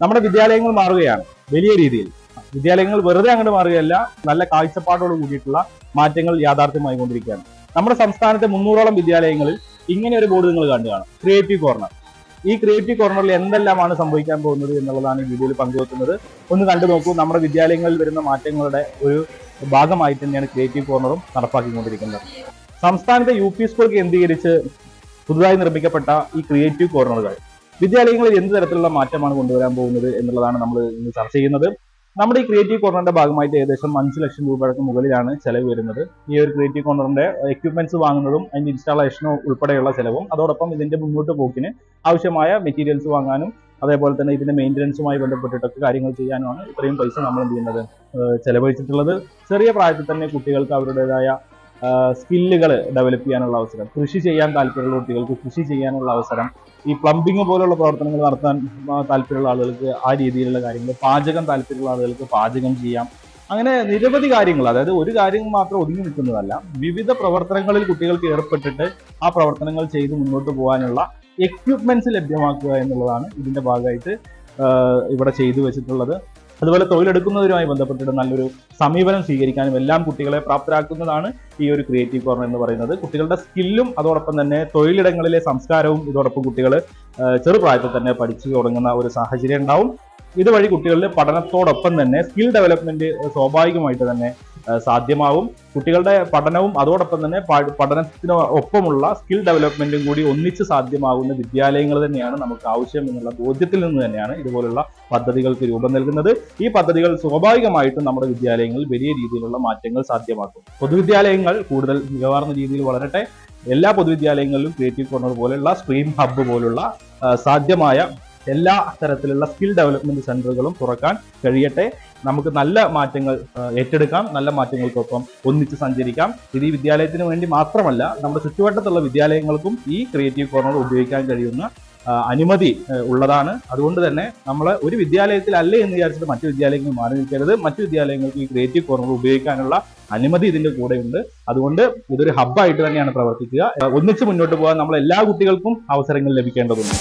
നമ്മുടെ വിദ്യാലയങ്ങൾ മാറുകയാണ് വലിയ രീതിയിൽ. വിദ്യാലയങ്ങൾ വെറുതെ അങ്ങോട്ട് മാറുകയല്ല നല്ല കാഴ്ചപ്പാടോട് കൂടിയിട്ടുള്ള മാറ്റങ്ങൾ യാഥാർത്ഥ്യമായി കൊണ്ടിരിക്കുകയാണ്. നമ്മുടെ സംസ്ഥാനത്തെ മുന്നൂറോളം വിദ്യാലയങ്ങളിൽ ഇങ്ങനെ ഒരു ബോർഡ് നിങ്ങൾ കണ്ടു കാണും ക്രിയേറ്റീവ് കോർണർ ഈ ക്രിയേറ്റീവ് കോർണറിൽ എന്തെല്ലാമാണ് സംഭവിക്കാൻ പോകുന്നത് എന്നുള്ളതാണ് ഈ വീഡിയോയിൽ പങ്കുവെക്കുന്നത്. ഒന്ന് കണ്ടു നോക്കൂ നമ്മുടെ വിദ്യാലയങ്ങളിൽ വരുന്ന മാറ്റങ്ങളുടെ ഒരു ഭാഗമായി തന്നെയാണ് ക്രിയേറ്റീവ് കോർണറും നടപ്പാക്കിക്കൊണ്ടിരിക്കുന്നത്. സംസ്ഥാനത്തെ യു പി സ്കൂൾ കേന്ദ്രീകരിച്ച് പുതുതായി നിർമ്മിക്കപ്പെട്ട ഈ ക്രിയേറ്റീവ് കോർണറുകൾ വിദ്യാലയങ്ങളിൽ എന്ത് തരത്തിലുള്ള മാറ്റമാണ് കൊണ്ടുവരാൻ പോകുന്നത് എന്നുള്ളതാണ് നമ്മൾ ഇന്ന് ചർച്ച ചെയ്യുന്നത്. നമ്മുടെ ഈ ക്രിയേറ്റീവ് കോർണറിന്റെ ഭാഗമായിട്ട് ഏകദേശം അഞ്ച് ലക്ഷം രൂപയ്ക്ക് മുകളിലാണ് ചെലവ് വരുന്നത്. ഈ ഒരു ക്രിയേറ്റീവ് കോർണറിന്റെ എക്യുപ്മെന്റ്സ് വാങ്ങുന്നതും അതിന്റെ ഇൻസ്റ്റാളേഷനും ഉൾപ്പെടെയുള്ള ചെലവും അതോടൊപ്പം ഇതിന്റെ മുന്നോട്ട് പോക്കിന് ആവശ്യമായ മെറ്റീരിയൽസ് വാങ്ങാനും അതേപോലെ തന്നെ ഇതിന്റെ മെയിന്റനൻസുമായി ബന്ധപ്പെട്ടിട്ടൊക്കെ കാര്യങ്ങൾ ചെയ്യാനുമാണ് ഇത്രയും പൈസ നമ്മൾ എന്ത് ചെയ്യുന്നത് ചെലവഴിച്ചിട്ടുള്ളത്. ചെറിയ പ്രായത്തിൽ തന്നെ കുട്ടികൾക്ക് അവരുടേതായ സ്കില്ലുകൾ ഡെവലപ്പ് ചെയ്യാനുള്ള അവസരം കൃഷി ചെയ്യാൻ താല്പര്യമുള്ള കുട്ടികൾക്ക് കൃഷി ചെയ്യാനുള്ള അവസരം ഈ പ്ലംബിംഗ് പോലുള്ള പ്രവർത്തനങ്ങൾ നടത്താൻ താല്പര്യമുള്ള ആളുകൾക്ക് ആ രീതിയിലുള്ള കാര്യങ്ങൾ പാചകം താല്പര്യമുള്ള ആളുകൾക്ക് പാചകം ചെയ്യാം. അങ്ങനെ നിരവധി കാര്യങ്ങൾ അതായത് ഒരു കാര്യം മാത്രം ഒതുങ്ങി നിൽക്കുന്നതല്ല വിവിധ പ്രവർത്തനങ്ങളിൽ കുട്ടികൾക്ക് ഏർപ്പെട്ടിട്ട് ആ പ്രവർത്തനങ്ങൾ ചെയ്ത് മുന്നോട്ട് പോകാനുള്ള എക്യുപ്മെന്റ്സ് ലഭ്യമാക്കുക എന്നുള്ളതാണ് ഇതിന്റെ ഭാഗമായിട്ട് ഇവിടെ ചെയ്തു വെച്ചിട്ടുള്ളത്. അതുപോലെ തൊഴിലെടുക്കുന്നവരുമായി ബന്ധപ്പെട്ടിട്ട് നല്ലൊരു സമീപനം സ്വീകരിക്കാനും എല്ലാം കുട്ടികളെ പ്രാപ്തരാക്കുന്നതാണ് ഈ ഒരു ക്രിയേറ്റീവ് കോർണർ എന്ന് പറയുന്നത്. കുട്ടികളുടെ സ്കില്ലും അതോടൊപ്പം തന്നെ തൊഴിലിടങ്ങളിലെ സംസ്കാരവും ഇതോടൊപ്പം കുട്ടികൾ ചെറുപ്രായത്തിൽ തന്നെ പഠിച്ചു തുടങ്ങുന്ന ഒരു സാഹചര്യം ഉണ്ടാവും. ഇതുവഴി കുട്ടികളുടെ പഠനത്തോടൊപ്പം തന്നെ സ്കിൽ ഡെവലപ്മെന്റ് സ്വാഭാവികമായിട്ട് തന്നെ സാധ്യമാവും. കുട്ടികളുടെ പഠനവും അതോടൊപ്പം തന്നെ പഠനത്തിന് ഒപ്പമുള്ള സ്കിൽ ഡെവലപ്മെന്റും കൂടി ഒന്നിച്ച് സാധ്യമാകുന്ന വിദ്യാലയങ്ങൾ തന്നെയാണ് നമുക്ക് ആവശ്യം എന്നുള്ള ബോധ്യത്തിൽ നിന്ന് തന്നെയാണ് ഇതുപോലുള്ള പദ്ധതികൾക്ക് രൂപം നൽകുന്നത്. ഈ പദ്ധതികൾ സ്വാഭാവികമായിട്ടും നമ്മുടെ വിദ്യാലയങ്ങളിൽ വലിയ രീതിയിലുള്ള മാറ്റങ്ങൾ സാധ്യമാക്കും. പൊതുവിദ്യാലയങ്ങൾ കൂടുതൽ മികവാർന്ന രീതിയിൽ വളരട്ടെ. എല്ലാ പൊതുവിദ്യാലയങ്ങളിലും ക്രിയേറ്റീവ് കോർണർ പോലെയുള്ള സ്ട്രീം ഹബ്ബ് പോലുള്ള സാധ്യമായ എല്ലാ തരത്തിലുള്ള സ്കിൽ ഡെവലപ്മെന്റ് സെന്ററുകളും തുറക്കാൻ കഴിയട്ടെ. നമുക്ക് നല്ല മാറ്റങ്ങൾ ഏറ്റെടുക്കാം. നല്ല മാറ്റങ്ങൾക്കൊപ്പം ഒന്നിച്ച് സഞ്ചരിക്കാം. ഇത് ഈ വിദ്യാലയത്തിന് വേണ്ടി മാത്രമല്ല നമ്മുടെ ചുറ്റുവട്ടത്തുള്ള വിദ്യാലയങ്ങൾക്കും ഈ ക്രിയേറ്റീവ് കോർണർ ഉപയോഗിക്കാൻ കഴിയുന്ന അനുമതി ഉള്ളതാണ്. അതുകൊണ്ട് തന്നെ നമ്മൾ ഒരു വിദ്യാലയത്തിൽ അല്ലേ എന്ന് വിചാരിച്ചിട്ട് മറ്റു വിദ്യാലയങ്ങൾ മാറി നിൽക്കരുത്. മറ്റു വിദ്യാലയങ്ങൾക്ക് ഈ ക്രിയേറ്റീവ് കോർണർ ഉപയോഗിക്കാനുള്ള അനുമതി ഇതിന്റെ കൂടെയുണ്ട്. അതുകൊണ്ട് ഇതൊരു ഹബ്ബായിട്ട് തന്നെയാണ് പ്രവർത്തിക്കുക. ഒന്നിച്ച് മുന്നോട്ട് പോകാൻ നമ്മൾ എല്ലാ കുട്ടികൾക്കും അവസരങ്ങൾ ലഭിക്കേണ്ടതുണ്ട്.